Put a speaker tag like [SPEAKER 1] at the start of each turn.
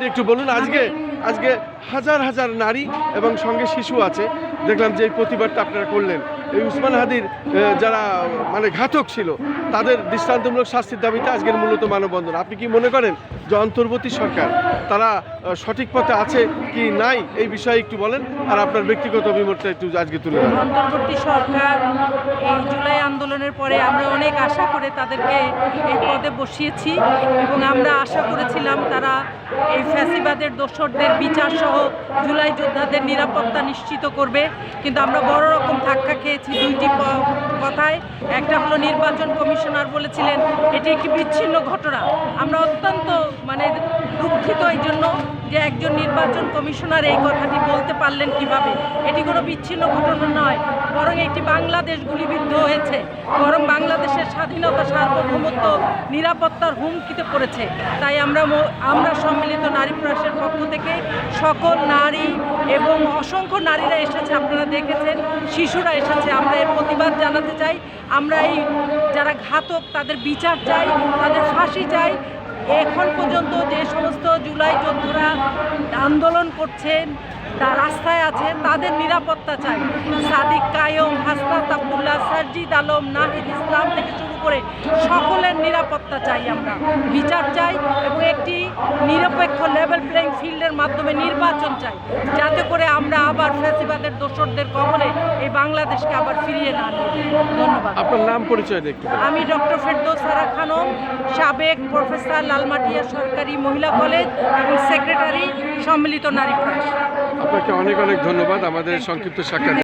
[SPEAKER 1] একটু বলুন আজকে আজকে হাজার হাজার নারী এবং সঙ্গে শিশু আছে। দেখলাম যে এই প্রতিবাদটা আপনারা করলেন। এই উসমান হাদির যারা মানে ঘাতক ছিল, তাদের দৃষ্টান্তমূলক শাস্তির দাবিতে আজকের মূলত মানববন্ধন। আপনি কি মনে করেন যে অন্তর্বর্তী সরকার, তারা সঠিক পথে আছে কি নাই? এই বিষয়ে একটু বলেন, আর আপনার ব্যক্তিগত অভিমতটা একটু আজকে তুলে ধরেন।
[SPEAKER 2] অন্তর্বর্তী সরকার এই জুলাই আন্দোলনের পরে আমরা অনেক আশা করে তাদেরকে এই পদে বসিয়েছি এবং আমরা আশা করেছিলাম তারা এই ফ্যাসিবাদের দোসরদের বিচার সহ জুলাই যোদ্ধাদের নিরাপত্তা নিশ্চিত করবে। কিন্তু আমরা বড় রকম ধাক্কা খেয়েছি, দুইটি কথা নির্বাচন কমিশনার বলেছিলেন, এটি একটি বিচ্ছিন্ন ঘটনা। আমরা অত্যন্ত মানে দুঃখিত এই জন্য যে একজন নির্বাচন কমিশনার এই কথাটি বলতে পারলেন কীভাবে। এটি কোনো বিচ্ছিন্ন ঘটনা নয়, বরং একটি বাংলাদেশ গুলিবিদ্ধ হয়েছে। বরং বাংলাদেশের স্বাধীনতা, সার্বভৌমত্ব, নিরাপত্তার হুমকিতে পড়েছে। তাই আমরা আমরা সম্মিলিত নারী প্রয়াসের পক্ষ থেকে সকল নারী এবং অসংখ্য নারীরা এসেছে, আপনারা দেখেছেন, শিশুরা এসেছে। আমরা এর প্রতিবাদ জানাতে চাই। আমরা এই যারা ঘাতক, তাদের বিচার চাই, তাদের ফাঁসি চাই। এখন পর্যন্ত যে সমস্ত জুলাই যোদ্ধারা আন্দোলন করছেন, তা রাস্তায় আছে তাদের নিরাপত্তা চাই। সাদিক কায়ম, হাসনাত আবদুল্লাহ সারজিদ আলম, নাহিদ ইসলাম থেকে শুরু করে সকলের নিরাপত্তা চাই আমরা। বিচার চাই এবং একটি নিরপেক্ষ লেভেল প্লেইং ফিল্ডের মাধ্যমে নির্বাচন চাই। যাতে করে আমরা আবার ফ্যাসিবাদের দোসরদের কবলে এই বাংলাদেশকে আবার ফিরিয়ে না ধন্যবাদ।
[SPEAKER 1] আপনার নাম পরিচয় দেখতে
[SPEAKER 2] আমি ডক্টর ফেরদৌস সারা খানম সাবেক প্রফেসর লালমাটিয়া সরকারি মহিলা কলেজ এবং সেক্রেটারি সম্মিলিত নারী প্রাস
[SPEAKER 1] আপনাকে অনেক অনেক ধন্যবাদ আমাদের সংক্ষিপ্ত সাক্ষাৎ।